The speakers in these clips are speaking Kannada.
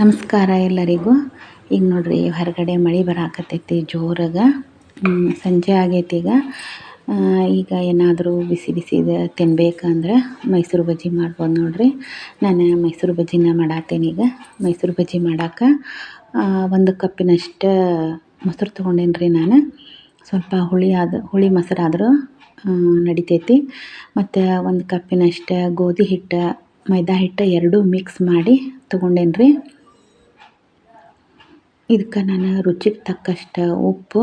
ನಮಸ್ಕಾರ ಎಲ್ಲರಿಗೂ. ಈಗ ನೋಡ್ರಿ, ಹೊರಗಡೆ ಮಳೆ ಬರಾಕತ್ತೈತಿ, ಜೋರಾಗ. ಸಂಜೆ ಆಗೈತಿ ಈಗ. ಈಗ ಏನಾದರೂ ಬಿಸಿ ಬಿಸಿದು ತಿನ್ಬೇಕಂದ್ರೆ ಮೈಸೂರು ಬಜ್ಜಿ ಮಾಡ್ಬೋದು ನೋಡ್ರಿ. ನಾನು ಮೈಸೂರು ಬಜ್ಜಿನ ಮಾಡತ್ತೇನೆ ಈಗ. ಮೈಸೂರು ಬಜ್ಜಿ ಮಾಡಕ್ಕೆ ಒಂದು ಕಪ್ಪಿನಷ್ಟು ಮೊಸರು ತೊಗೊಂಡೇನಿ ರೀ ನಾನು. ಸ್ವಲ್ಪ ಹುಳಿ ಆದ, ಹುಳಿ ಮೊಸರಾದರೂ ನಡಿತೈತಿ. ಮತ್ತು ಒಂದು ಕಪ್ಪಿನಷ್ಟು ಗೋಧಿ ಹಿಟ್ಟು, ಮೈದಾ ಹಿಟ್ಟು ಎರಡೂ ಮಿಕ್ಸ್ ಮಾಡಿ ತೊಗೊಂಡೇನಿ ರೀ ಇದಕ್ಕೆ ನಾನು ರುಚಿಗೆ ತಕ್ಕಷ್ಟು ಉಪ್ಪು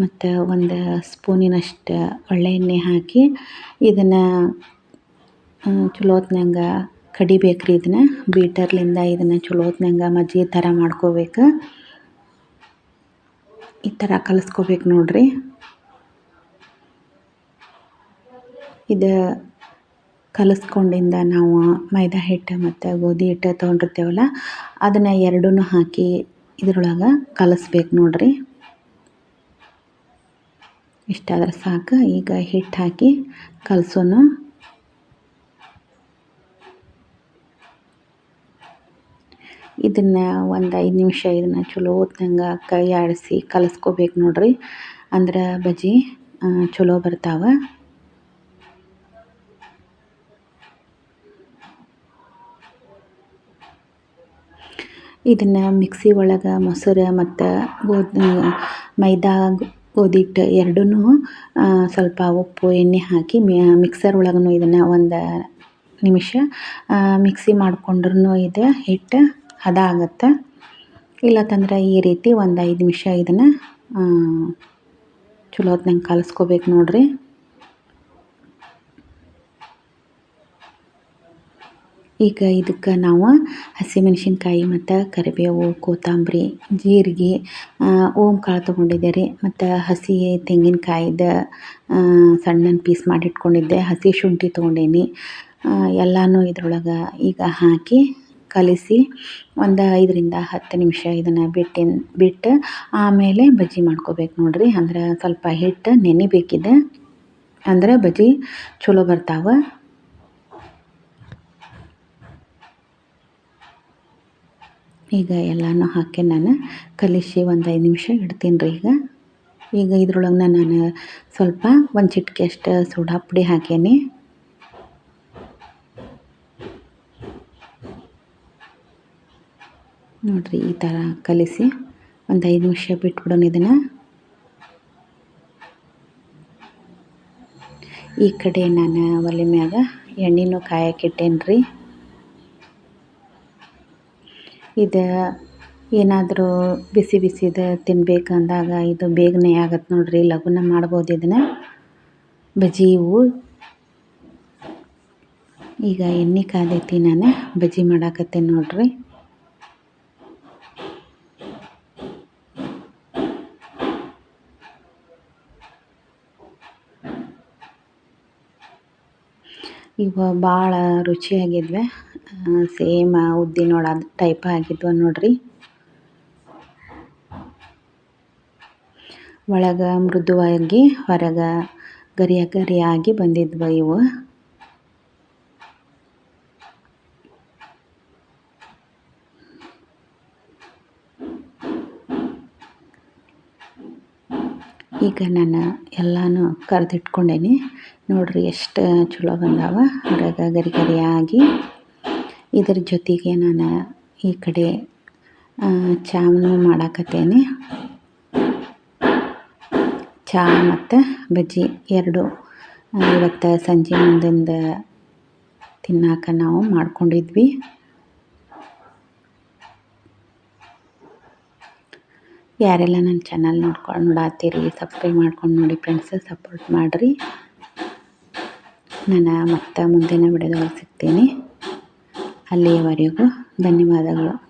ಮತ್ತು ಒಂದು ಸ್ಪೂನಿನಷ್ಟು ಒಳ್ಳೆ ಎಣ್ಣೆ ಹಾಕಿ ಇದನ್ನು ಚಲೋ ಹೊತ್ನಾಗ ಕಡಿಬೇಕು ರೀ ಇದನ್ನು. ಬೀಟರ್ಲಿಂದ ಇದನ್ನು ಚಲೋ ಹೊತ್ನಾಗ ಮಜ್ಜಿಗೆ ಥರ ಮಾಡ್ಕೋಬೇಕು. ಈ ಥರ ಕಲಿಸ್ಕೋಬೇಕು ನೋಡ್ರಿ. ಇದು ಕಲಿಸ್ಕೊಂಡಿಂದ ನಾವು ಮೈದಾ ಹಿಟ್ಟು ಮತ್ತು ಗೋಧಿ ಹಿಟ್ಟು ತೊಗೊಂಡಿರ್ತೇವಲ್ಲ, ಅದನ್ನು ಎರಡೂ ಹಾಕಿ ಇದ್ರೊಳಗೆ ಕಲಸ್ಬೇಕು ನೋಡ್ರಿ. ಇಷ್ಟಾದ್ರೆ ಸಾಕು ಈಗ ಹಿಟ್ಟು ಹಾಕಿ ಕಲಸೋಣ. ಇದನ್ನು ಒಂದು ಐದು ನಿಮಿಷ ಇದನ್ನು ಚಲೋ ಹೊತ್ನಂಗೆ ಕೈ ಆಡಿಸಿ ಕಲಸ್ಕೋಬೇಕು ನೋಡ್ರಿ. ಅಂದ್ರೆ ಬಜ್ಜಿ ಚಲೋ ಬರ್ತಾವೆ. ಇದನ್ನು ಮಿಕ್ಸಿ ಒಳಗೆ ಮೊಸರು ಮತ್ತು ಗೋಧಿ ಮೈದಾ ಗೋಧಿ ಹಿಟ್ಟು ಎರಡೂ ಸ್ವಲ್ಪ ಉಪ್ಪು, ಎಣ್ಣೆ ಹಾಕಿ ಮಿಕ್ಸರ್ ಒಳಗೂ ಇದನ್ನು ಒಂದು ನಿಮಿಷ ಮಿಕ್ಸಿ ಮಾಡ್ಕೊಂಡ್ರೂ ಇದು ಹಿಟ್ಟು ಹದ ಆಗುತ್ತೆ ಇಲ್ಲತ್ತಂದ್ರೆ ಈ ರೀತಿ ಒಂದು ಐದು ನಿಮಿಷ ಇದನ್ನು ಚಲೋ ಹೊತ್ನಂಗೆ ಕಲಸ್ಕೋಬೇಕು ನೋಡಿರಿ. ಈಗ ಇದಕ್ಕೆ ನಾವು ಹಸಿಮೆಣಸಿನ್ಕಾಯಿ ಮತ್ತು ಕರಿಬೇವು, ಕೊತ್ತಂಬರಿ, ಜೀರಿಗೆ ಓಮ್ ಕಾಳು ತೊಗೊಂಡಿದ್ದೆ ರೀ. ಮತ್ತು ಹಸಿ ತೆಂಗಿನಕಾಯಿದ ಸಣ್ಣನ ಪೀಸ್ ಮಾಡಿ ಇಟ್ಕೊಂಡಿದ್ದೆ ಹಸಿ ಶುಂಠಿ ತೊಗೊಂಡೇನಿ. ಎಲ್ಲನೂ ಇದ್ರೊಳಗೆ ಈಗ ಹಾಕಿ ಕಲಿಸಿ ಒಂದು ಐದರಿಂದ ಹತ್ತು ನಿಮಿಷ ಇದನ್ನು ಬಿಟ್ಟಿನ, ಬಿಟ್ಟು ಆಮೇಲೆ ಬಜ್ಜಿ ಮಾಡ್ಕೋಬೇಕು ನೋಡಿರಿ. ಅಂದ್ರೆ ಸ್ವಲ್ಪ ಹಿಟ್ಟು ನೆನಿಬೇಕಿದೆ ಅಂದ್ರೆ ಬಜ್ಜಿ ಚಲೋ ಬರ್ತಾವೆ. ಈಗ ಎಲ್ಲನೂ ಹಾಕಿ ನಾನು ಕಲಿಸಿ ಒಂದು ಐದು ನಿಮಿಷ ಇಡ್ತೀನಿ ರೀ ಈಗ. ಈಗ ಇದ್ರೊಳಗೆ ನಾನು ಸ್ವಲ್ಪ ಒಂದು ಚಿಟಿಕೆ ಅಷ್ಟು ಸೋಡಾ ಪುಡಿ ಹಾಕೇನಿ. ನೋಡಿರಿ ಈ ಥರ ಕಲಿಸಿ ಒಂದು ಐದು ನಿಮಿಷ ಬಿಟ್ಬಿಡೋಣ ಇದನ್ನು. ಈ ಕಡೆ ನಾನು ಒಲೆ ಮ್ಯಾಗ ಎಣ್ಣೆನೂ ಕಾಯಕ್ಕಿಟ್ಟೇನಿ ರೀ ಇದು. ಏನಾದರೂ ಬಿಸಿ ಬಿಸಿದು ತಿನ್ಬೇಕು ಅಂದಾಗ ಇದು ಬೇಗನೆ ಆಗತ್ತೆ ನೋಡ್ರಿ ಲಘುನ ಮಾಡ್ಬೋದು ಇದನ್ನ. ಬಜ್ಜಿ ಇವು ಈಗ ಎಣ್ಣೆ ಕಾದೈತಿ ನಾನು, ಬಜ್ಜಿ ಮಾಡಾಕತ್ತೇನೆ ನೋಡಿರಿ. ಇವು ಭಾಳ ರುಚಿಯಾಗಿದ್ವೆ. ಸೇಮ್ ಉದ್ದಿನ ಟೈಪ್ ಆಗಿದ್ವು ನೋಡ್ರಿ. ಒಳಗೆ ಮೃದುವಾಗಿ, ಹೊರಗೆ ಗರಿಯ ಗರಿಯಾಗಿ ಬಂದಿದ್ವು ಇವು. ಈಗ ನಾನು ಎಲ್ಲನೂ ಕರೆದಿಟ್ಕೊಂಡೇನಿ. ನೋಡಿರಿ ಎಷ್ಟು ಚಲೋ ಬಂದಾವ. ಹೊರಗೆ ಗರಿ ಗರಿಯಾಗಿ ಇದ್ರ ಜೊತೆಗೆ ನಾನು ಈ ಕಡೆ ಚಾವನ್ನು ಮಾಡಾಕತ್ತೇನೆ. ಚಹಾ ಮತ್ತು ಬಜ್ಜಿ ಎರಡು ಇವತ್ತು ಸಂಜೆ ಮುಂದಿಂದ ತಿನ್ನಾಕ ನಾವು ಮಾಡ್ಕೊಂಡಿದ್ವಿ. ಯಾರೆಲ್ಲ ನನ್ನ ಚಾನಲ್ ನೋಡ್ಕೊಂಡು ನೋಡಾತ್ತೀರಿ ಸಬ್ಸ್ಕ್ರೈಬ್ ಮಾಡ್ಕೊಂಡು ನೋಡಿ ಫ್ರೆಂಡ್ಸ್ ಸಪೋರ್ಟ್ ಮಾಡಿರಿ. ನಾನು ಮತ್ತೆ ಮುಂದಿನ ವಿಡಿಯೋದಲ್ಲಿ ಸಿಗ್ತೀನಿ. ಅಲ್ಲಿಯವರೆಗೂ ಧನ್ಯವಾದಗಳು.